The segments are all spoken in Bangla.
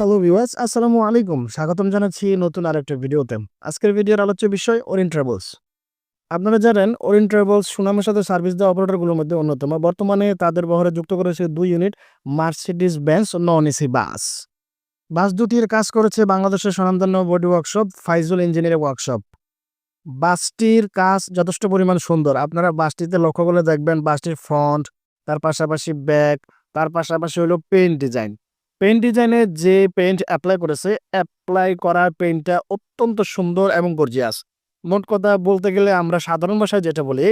হ্যালো ভিউয়ার্স আসসালামু আলাইকুম স্বাগতম জানাচ্ছি নতুন আরেকটা ভিডিওতে। আজকের ভিডিওর আলোচ্য বিষয় ওরিন ট্রাভেলস আপনারা জানেন ওরিন ট্রাভেলস সুনামের সাথে সার্ভিস দেওয়া অপারেটরগুলোর মধ্যে অন্যতম। বর্তমানে তাদের বহরে যুক্ত করেছে দুই unit Mercedes Benz non AC bus. Bus দুটির কাজ করেছে বাংলাদেশের স্বনামধন্য body workshop Faizul engineering workshop বাসটির কাজ যথেষ্ট পরিমাণ সুন্দর। আপনারা বাসটিতে লক্ষ্য করে দেখবেন বাসটির ফ্রন্ট তার পাশাপাশি ব্যাক তার পাশাপাশি হলো পেইন্ট ডিজাইন পেইন্ট ডিজাইনে যে পেইন্ট অ্যাপ্লাই করেছে অ্যাপ্লাই করা পেইন্টটা অত্যন্ত সুন্দর এবং গর্জিয়াস মোট কথা বলতে গেলে আমরা সাধারণ ভাষায় যেটা বলি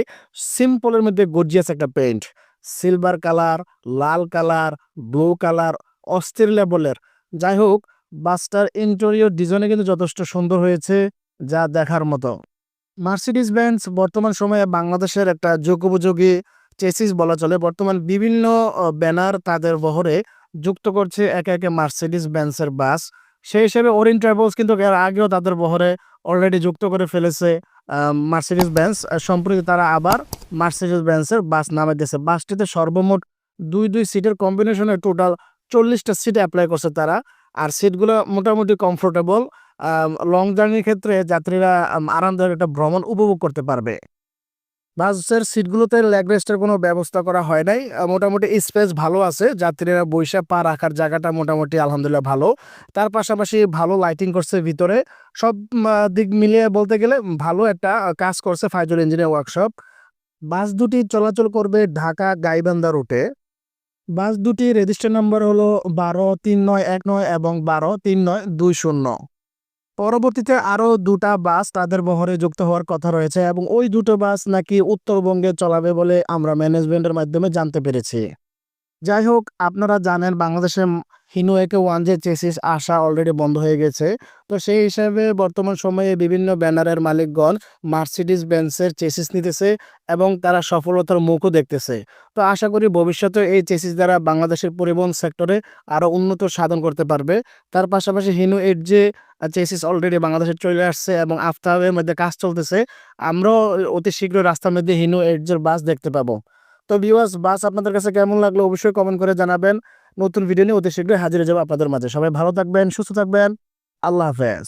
সিম্পলের মধ্যে গর্জিয়াস একটা পেইন্ট সিলভার কালার লাল কালার ব্লু কালার অস্থির লেভেলের যাই হোক, বাসটার ইন্টেরিয়র ডিজাইনে কিন্তু যথেষ্ট সুন্দর হয়েছে, যা দেখার মতো। মার্সিডিস বেঞ্চ বর্তমান সময়ে বাংলাদেশের একটা যোগ্যোপযোগী চেসিস বলা চলে। বর্তমান বিভিন্ন ব্যানার তাদের বহরে যুক্ত করছে একে একে মার্সিডিস বেন্সের বাস। সেই হিসেবে ওরিন ট্রাভেলস কিন্তু এর আগেও তাদের বহরে অলরেডি যুক্ত করে ফেলেছে মার্সিডিস বেন্স সম্প্রতি তারা আবার মার্সিডিস বেন্সের বাস নামে দিয়েছে। বাসটিতে সর্বমোট দুই দুই সিটের কম্বিনেশনে টোটাল চল্লিশটা সিট অ্যাপ্লাই করছে তারা। আর সিটগুলো মোটামুটি কমফোর্টেবল লং জার্নির ক্ষেত্রে যাত্রীরা আরামদায়ক একটা ভ্রমণ উপভোগ করতে পারবে। বাসের সিটগুলোতে লেগ রেস্টের কোনো ব্যবস্থা করা হয় নাই। মোটামুটি স্পেস ভালো আছে, যাত্রীরা বৈশা পা রাখার জায়গাটা মোটামুটি আলহামদুলিল্লাহ ভালো। তার পাশাপাশি ভালো লাইটিং করছে ভিতরে। সব দিক মিলিয়ে বলতে গেলে ভালো একটা কাজ করছে ফাইজুল ইঞ্জিনিয়ার ওয়ার্কশপ বাস দুটি চলাচল করবে ঢাকা গাইবান্ধা রুটে বাস দুটি রেজিস্টার নম্বর হলো বারো তিন নয় এক নয় এবং বারো তিন নয় দুই শূন্য। পরবর্তীতে আরও দুটা বাস তাদের বহরে যুক্ত হওয়ার কথা রয়েছে এবং ওই দুটো বাস নাকি উত্তরবঙ্গে চলাবে বলে আমরা ম্যানেজমেন্টের মাধ্যমে জানতে পেরেছি। যাই হোক, আপনারা জানেন বাংলাদেশে Hino AK one J chassis আসা অলরেডি বন্ধ হয়ে গেছে। তো সেই হিসাবে বর্তমান সময়ে বিভিন্ন ব্যানারের মালিকগণ মার্সিডিস বেন্সের চেসিস নিতেছে এবং তারা সফলতার মুখও দেখতেছে। তো আশা করি ভবিষ্যতে এই চেসিস দ্বারা বাংলাদেশের পরিবহন সেক্টরে আরও উন্নত সাধন করতে পারবে। তার পাশাপাশি Hino eight J chassis already বাংলাদেশে চলে আসছে এবং আফতাবের মধ্যে কাজ চলতেছে, আমরাও অতি শীঘ্র রাস্তার মধ্যে হিনো এইটজের বাস দেখতে পাবো। তো ভিউয়ার্স, বাস আপনাদের কাছে কেমন লাগল অবশ্যই কমেন্ট করে জানাবেন। নতুন ভিডিও নিয়ে অতি শীঘ্রই হাজির যাব আপনাদের মাঝে। সবাই ভালো থাকবেন, সুস্থ থাকবেন। আল্লাহ হাফেজ।